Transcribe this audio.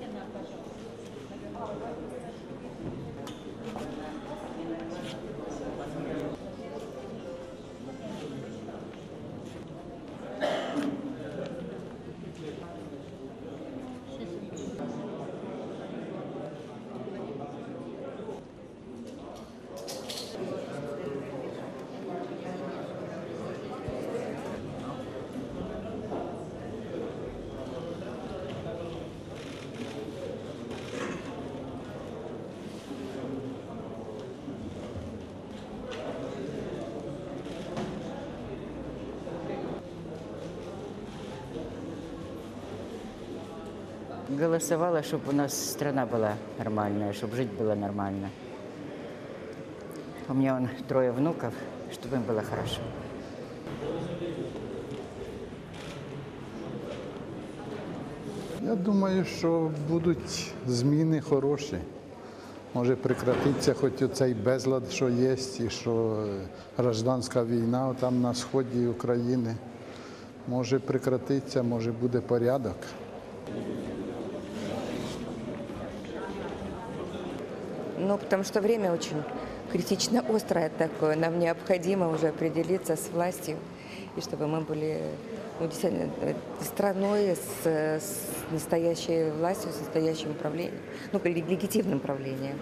Gracias. Голосовала, чтобы у нас страна была нормальная, чтобы жить было нормально. У меня вон трое внуков, чтобы им было хорошо. Я думаю, що будуть зміни хороші. Може прекратиться хоч цей безлад, що є, і що е, гражданська війна там на сході України. Може прекратиться, може буде порядок. Ну, потому что время очень критично острое такое. Нам необходимо уже определиться с властью, и чтобы мы были ну, действительно э, страной с, с настоящей властью, с настоящим управлением, ну, легитимным правлением.